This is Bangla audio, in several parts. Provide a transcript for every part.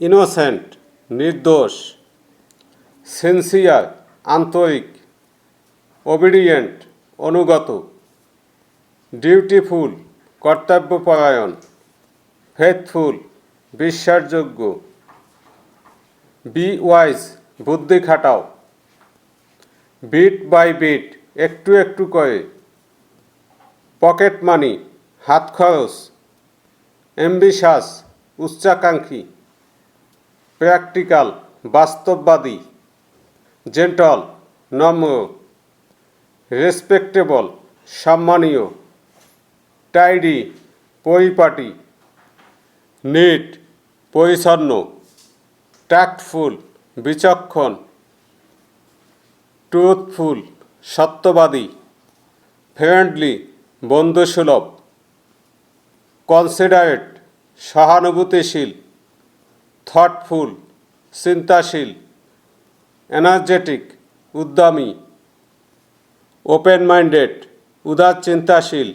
ইনোসেন্ট, নির্দোষ, সিনসিয়ার, আন্তরিক ওবিডিয়েন্ট অনুগত ডিউটিফুল কর্তব্যপরায়ণ ফেথফুল বিশ্বাসযোগ্য বি ওয়াইজ বুদ্ধি খাটাও বিট বাই বিট একটু একটু করে পকেট মানি হাত খরচ এমবিশ্বাস উচ্চাকাঙ্ক্ষী প্র্যাকটিক্যাল, বাস্তববাদী, জেন্টল, নম্র, রেসপেক্টেবল, সম্মানীয়, টাইডি, পরিপাটি, নিট, পরিচ্ছন্ন, ট্যাক্টফুল, বিচক্ষণ, ট্রুথফুল, সত্যবাদী, ফ্রেন্ডলি, বন্ধুসুলভ, কনসিডারেট, সহানুভূতিশীল থটফুল চিন্তাশীল এনার্জেটিক উদ্যমী ওপেন মাইন্ডেড উদার চিন্তাশীল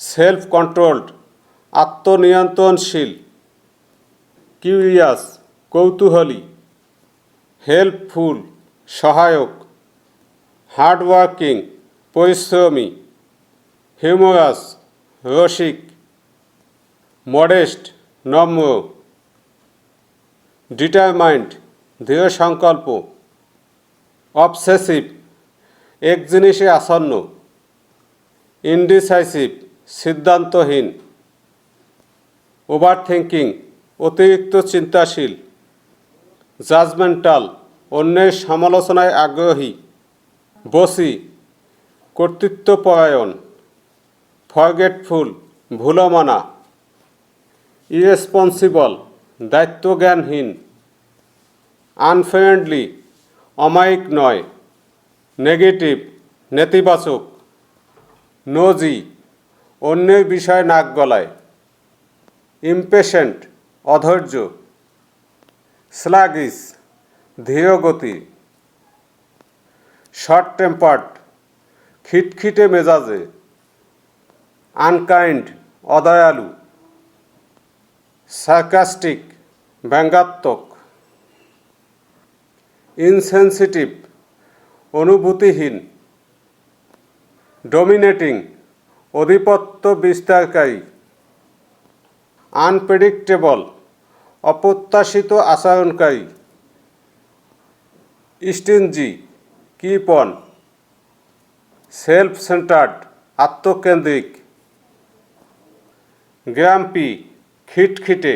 সেলফ কন্ট্রোলড আত্মনিয়ন্ত্রণশীল কিউরিয়াস কৌতূহলী হেল্পফুল সহায়ক হার্ডওয়ার্কিং পরিশ্রমী হিউমারাস রসিক মডেস্ট নম্র ডিটারমাইন্ড, দৃঢ় সংকল্প, অবসেসিভ এক জিনিসে আসন্ন, ইনডিসাইসিভ, সিদ্ধান্তহীন ওভার থিঙ্কিং অতিরিক্ত চিন্তাশীল, জাজমেন্টাল, অন্যের সমালোচনায় আগ্রহী, বসি, কর্তৃত্বপরায়ণ, ফরগেটফুল, ভুলমানা, ইরেসপন্সিবল দায়িত্বজ্ঞানহীন আনফ্রেন্ডলি অমায়িক নয় নেগেটিভ নেতিবাচক নোজি অন্যের বিষয় নাক গলায় ইমপেশেন্ট অধৈর্য স্লাগিস ধীরগতি শর্ট টেম্পার্ড খিটখিটে মেজাজে আনকাইন্ড অদয়ালু সার্কাস্টিক ব্যঙ্গাত্মক ইনসেনসিটিভ অনুভূতিহীন ডমিনেটিং অধিপত্য বিস্তারকারী আনপ্রেডিক্টেবল অপ্রত্যাশিত আচরণকারী স্টিনজি কিপন সেলফ সেন্টার্ড আত্মকেন্দ্রিক গ্রাম্পি খিটখিটে